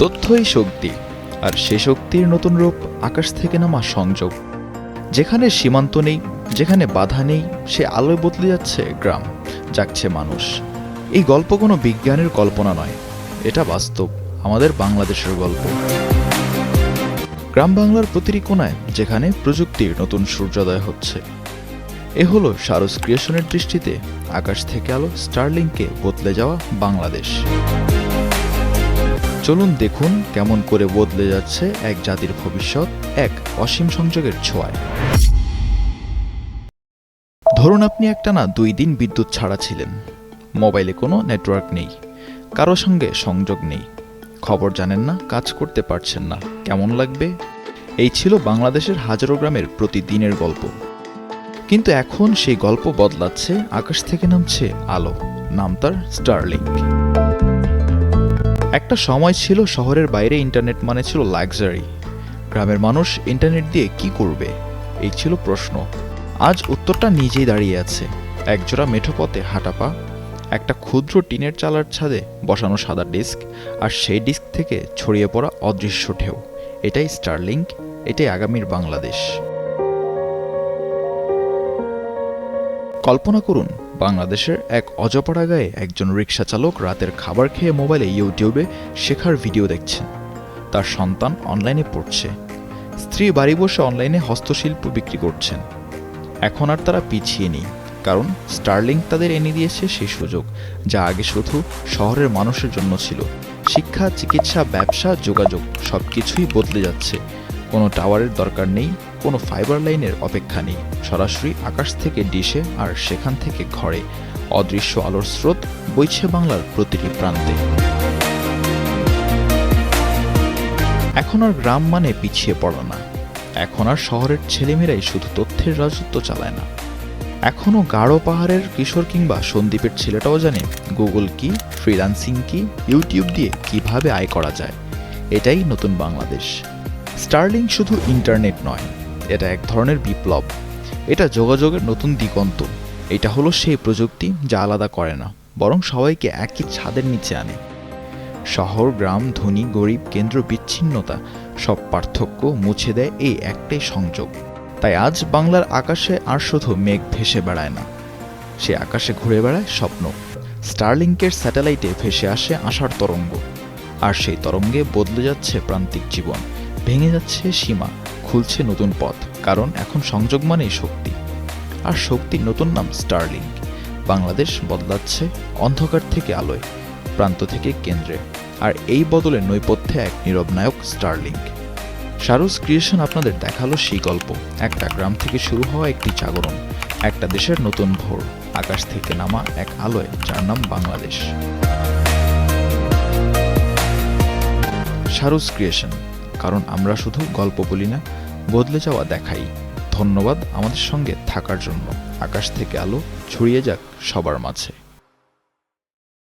তথ্যই শক্তি, আর সে শক্তির নতুন রূপ আকাশ থেকে নামা সংযোগ। যেখানে সীমান্ত নেই, যেখানে বাধা নেই, সে আলোয় বদলে যাচ্ছে গ্রাম, জাগছে মানুষ। এই গল্প কোনো বিজ্ঞানের কল্পনা নয়, এটা বাস্তব, আমাদের বাংলাদেশের গল্প। গ্রাম বাংলার প্রতিটি কোনায় যেখানে প্রযুক্তির নতুন সূর্যোদয় হচ্ছে। এ হলো সারস ক্রিয়েশনের দৃষ্টিতে আকাশ থেকে আলো স্টারলিংকে বদলে যাওয়া বাংলাদেশ। চলুন দেখুন কেমন করে বদলে যাচ্ছে এক জাতির ভবিষ্যৎ এক অসীম সংযোগের ছোঁয়ায়। ধরুন আপনি একটা না দুই দিন বিদ্যুৎ ছাড়া ছিলেন। মোবাইলে কোনো নেটওয়ার্ক নেই। কারও সঙ্গে সংযোগ নেই। খবর জানেন না, কাজ করতে পারছেন না। কেমন লাগবে? এই ছিল বাংলাদেশের হাজারো গ্রামের প্রতিদিনের গল্প। কিন্তু এখন সেই গল্প বদলাচ্ছে, আকাশ থেকে নামছে আলো। নাম তার স্টারলিংক। একটা সময় ছিল শহরের বাইরে ইন্টারনেট মানে ছিল লাক্সারি। গ্রামের মানুষ ইন্টারনেট দিয়ে কি করবে? এই ছিল প্রশ্ন। আজ উত্তরটা নিজেই দাঁড়িয়ে আছে। একজোড়া মেঠো পথে হাঁটা পা, একটা ক্ষুদ্র টিনের চালার ছাদে বসানো সাদা ডিস্ক, আর সেই ডিস্ক থেকে ছড়িয়ে পড়া অদৃশ্য ঢেউ। এটাই স্টারলিংক, এটাই আগামীর বাংলাদেশ। কল্পনা করুন বাংলাদেশের এক অজপাড়া গায়ে একজন রিক্সা চালক রাতের খাবার খেয়ে মোবাইলে ইউটিউবে শেখার ভিডিও দেখছেন। তার সন্তান অনলাইনে পড়ছে। স্ত্রী বাড়ি বসে অনলাইনে হস্তশিল্প বিক্রি করছেন। এখন আর তারা পিছিয়ে নেই, কারণ স্টারলিং তাদের এনে দিয়েছে সেই সুযোগ, যা আগে শুধু শহরের মানুষের জন্য ছিল। শিক্ষা, চিকিৎসা, ব্যবসা, যোগাযোগ সব কিছুই বদলে যাচ্ছে। কোনো টাওয়ারের দরকার নেই কোনো ফাইবার লাইনের অপেক্ষা নেই। সরাসরি আকাশ থেকে ডিশে আর সেখান থেকে ঘরে। অদৃশ্য আলোর স্রোত বইছে বাংলার প্রতিটি প্রান্তে। এখন আর গ্রাম মানে পিছিয়ে পড়া না। এখন আর শহরের ছেলেমেয়েরাই শুধু তথ্যের রাজত্ব চালায় না। এখনও গাঢ় পাহাড়ের কিশোর কিংবা সন্দীপের ছেলেটাও জানে গুগল কি, ফ্রিল্যান্সিং কি, ইউটিউব দিয়ে কীভাবে আয় করা যায়। এটাই নতুন বাংলাদেশ। স্টার্লিং শুধু ইন্টারনেট নয় এটা এক ধরনের বিপ্লব। এটা যোগাযোগের নতুন দিগন্ত। এটা হলো সেই প্রযুক্তি যা আলাদা করে না, বরং সবাইকে একই ছাদের নিচে আনে। শহর, গ্রাম, ধনী, গরিব, কেন্দ্র, বিচ্ছিন্নতা, সব পার্থক্য মুছে দেয় এই একটাই সংযোগ। তাই আজ বাংলার আকাশে আর শুধু মেঘ ভেসে বেড়ায় না, সে আকাশে ঘুরে বেড়ায় স্বপ্ন। স্টারলিংকের স্যাটেলাইটে ভেসে আসে আশার তরঙ্গ, আর সেই তরঙ্গে বদলে যাচ্ছে প্রান্তিক জীবন, ভেঙে যাচ্ছে সীমা। খুলছে নতুন পথ, কারণ এখন সংযোগ মানেই শক্তি। আর শক্তির নতুন নাম স্টারলিংক বাংলাদেশ বদলাচ্ছে অন্ধকার থেকে আলোয়, প্রান্ত থেকে কেন্দ্রে। আর এই বদলে নৈপথ্যে এক নীরব নায়ক স্টারলিংক সারুস ক্রিয়েশন আপনাদের দেখাল সেই গল্প। একটা গ্রাম থেকে শুরু হওয়া একটি জাগরণ, একটা দেশের নতুন ভোর, আকাশ থেকে নামা এক আলোয়, যার নাম বাংলাদেশ। সারুস ক্রিয়েশন, কারণ আমরা শুধু গল্প বলি না বদলে যাওয়া দেখাই। ধন্যবাদ আমাদের সঙ্গে থাকার জন্য। আকাশ থেকে আলো ছড়িয়ে যাক সবার মাঝে।